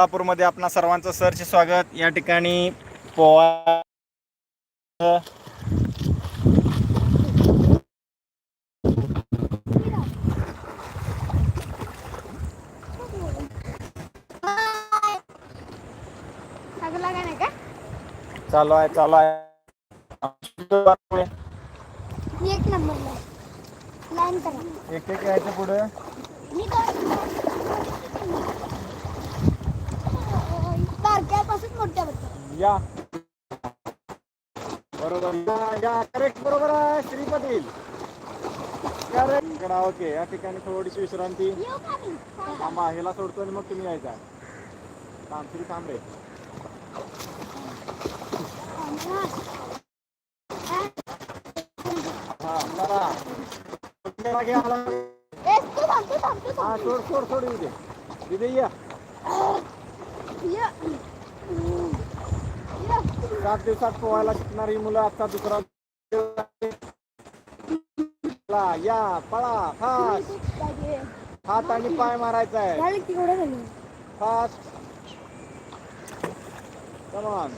कोल्हापूरमध्ये आपणा सर्वांचं सरचे स्वागत. या ठिकाणी पोवा चालू आहे चालू आहे. एक एक यायचं पुढे. या. बरोबर. या करेक्ट बरोबर आहे श्री पाटील करेक्ट ओके या ठिकाणी थोडीशी विश्रांती. थांबा ह्याला सोडतो आणि मग तुम्ही यायचा. थांब श्री थांबे हा सोड सोड सोड येऊ दे दिदे या. सात दिवसात पोहायला शिकणारी मुलं आता दुसरा. या पळा फास्ट हात आणि पाय मारायचा आहे. Fast come on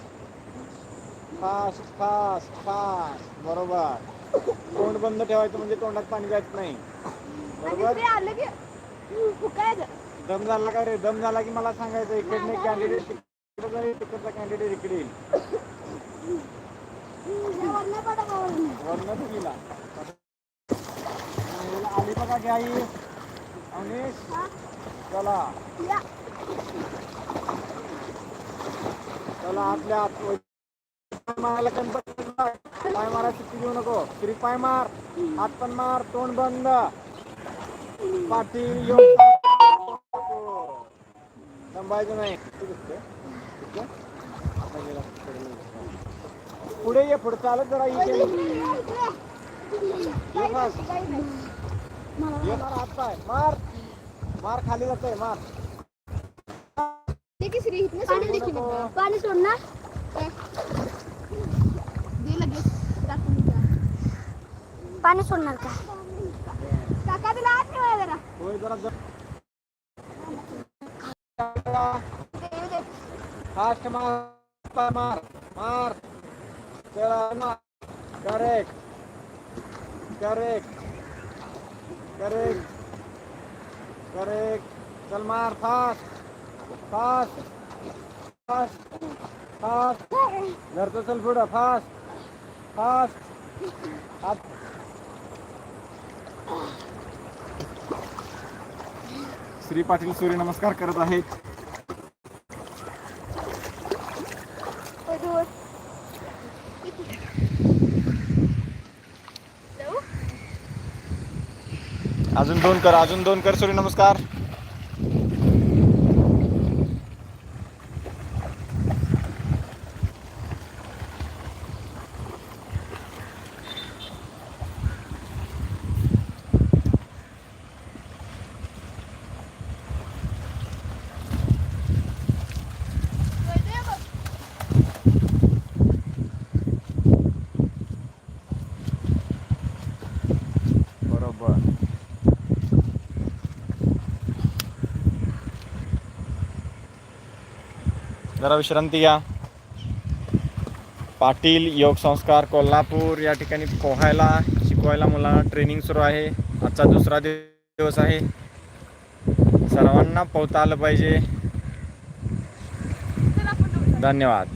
fast fast fast बरोबर. तोंड बंद ठेवायचं म्हणजे तोंडात पाणी जायचं नाही. बरोबर? दम झाला का रे? दम झाला की मला सांगायचं इकडने कॅन्डिडेट तिकडचा कॅन्डिडेट इकडे आली बघा घ्या अनिश चला चला आपल्या आत मारायला गणपती पाय मारायची सुट्टी घेऊ नको श्री पाय मार हात पण मार तोंड बंद पाटील येऊन थांबायचं नाही तू दिसतोय? पुढे ये पुढे चालत जरा इथे ये. ये बस. काही नाही. मला ये मार हात पाय मार मार खाली जातोय मार ते की श्री इथनं सोडून दे की मग. पाणी सोड ना दे लगेच टाकून दे. पाणी सोडणार का काका तुला आत ठेवाय जरा होय. फास्ट मार पाय मार मार चला मार करेक्ट करेक्ट करेक्ट करेक्ट चल Fast. Fast fast fast fast घरचं चल पुढं फास्ट फास्ट श्री पाटील सूर्य नमस्कार करत आहेत. अजून दोन कर अजून दोन कर सूर्य नमस्कार बरोबर जरा विश्रांती घ्या. पाटील योग संस्कार कोल्हापूर या ठिकाणी पोहायला शिकवायला मुलांना ट्रेनिंग सुरू आहे. आजचा दुसरा दिवस आहे. सर्वांना पोहता आलं पाहिजे. धन्यवाद.